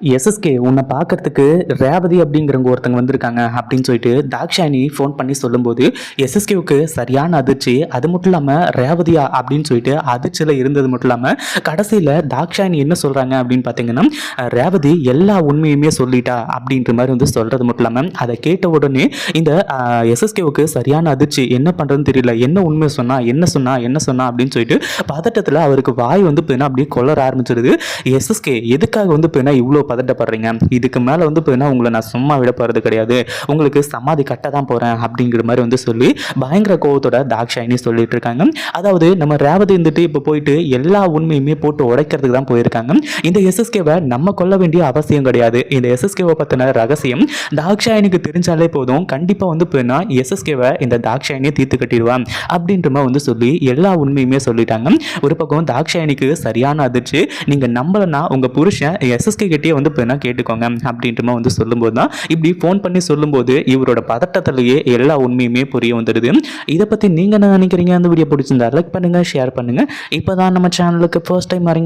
SSK உன்னை பார்க்கறதுக்கு ரேவதி அப்படிங்கிறவங்க ஒருத்தங்க வந்திருக்காங்க அப்படின்னு சொல்லிட்டு தாக்ஷாயணி ஃபோன் பண்ணி சொல்லும்போது எஸ்எஸ்கேவுக்கு சரியான அதிர்ச்சி அது மட்டும் இல்லாமல் ரேவதியா அப்படின்னு சொல்லிட்டு அதிர்ச்சியில் இருந்தது மட்டும் இல்லாமல் கடைசியில் தாக்ஷாயினி என்ன சொல்கிறாங்க அப்படின்னு பார்த்தீங்கன்னா ரேவதி எல்லா உண்மையுமே சொல்லிட்டா அப்படின்ற மாதிரி வந்து சொல்கிறது மட்டும் இல்லாமல் அதை கேட்ட உடனே இந்த எஸ்எஸ்கேவுக்கு சரியான அதிர்ச்சி என்ன பண்ணுறதுன்னு தெரியல என்ன உண்மை சொன்னால் என்ன சொன்னால் என்ன சொன்னா அப்படின்னு சொல்லிட்டு பதட்டத்தில் அவருக்கு வாய் வந்து பார்த்தீங்கன்னா அப்படியே கொள்ளற ஆரம்பிச்சிருது. எஸ்எஸ்கே எதுக்காக வந்து இவ்வளோ பதட்டப்படுறீங்க. இதுக்கு மேலே வந்து பார்த்தீங்கன்னா உங்களை நான் சும்மா விட போகிறது கிடையாது. உங்களுக்கு சமாதி கட்ட தான் போகிறேன் அப்படிங்கிற மாதிரி வந்து சொல்லி பயங்கர கோவத்தோட தாக்ஷாயினி சொல்லிட்டு இருக்காங்க. அதாவது நம்ம ரேவதி இருந்துட்டு இப்போ போயிட்டு எல்லா உண்மையுமே போட்டு உடைக்கிறதுக்கு தான் போயிருக்காங்க. இந்த எஸ்எஸ்கேவை நம்ம கொல்ல வேண்டிய அவசியம் கிடையாது. இந்த எஸ்எஸ்கேவை பற்றின ரகசியம் தாக்ஷாயினிக்கு தெரிஞ்சாலே போதும். கண்டிப்பாக வந்து போயின்னா எஸ்எஸ்கேவை இந்த தாக்ஷாயினியை தீர்த்து கட்டிடுவான் அப்படின்ற மாதிரி வந்து சொல்லி எல்லா உண்மையுமே சொல்லிட்டாங்க. ஒரு பக்கம் தாக்ஷாயினிக்கு சரியான அதிர்ச்சி. நீங்கள் நம்பலன்னா உங்கள் புருஷன் எஸ்எஸ்கே கிட்டே வந்து போயினா கேட்டுக்கோங்க அப்படின்றமா வந்து சொல்லும்போது தான் இப்படி ஃபோன் பண்ணி சொல்லும்போது இவரோட பதட்டத்திலேயே எல்லா உண்மையுமே புரிய வந்துடுது. இதை பற்றி நீங்கள் என்ன நினைக்கிறீங்க? அந்த வீடியோ பிடிச்சிருந்தா லைக் பண்ணுங்கள் ஷேர் பண்ணுங்கள் இப்போ தான் நம்ம சேனலுக்கு ஃபர்ஸ்ட் டைம் வரீங்க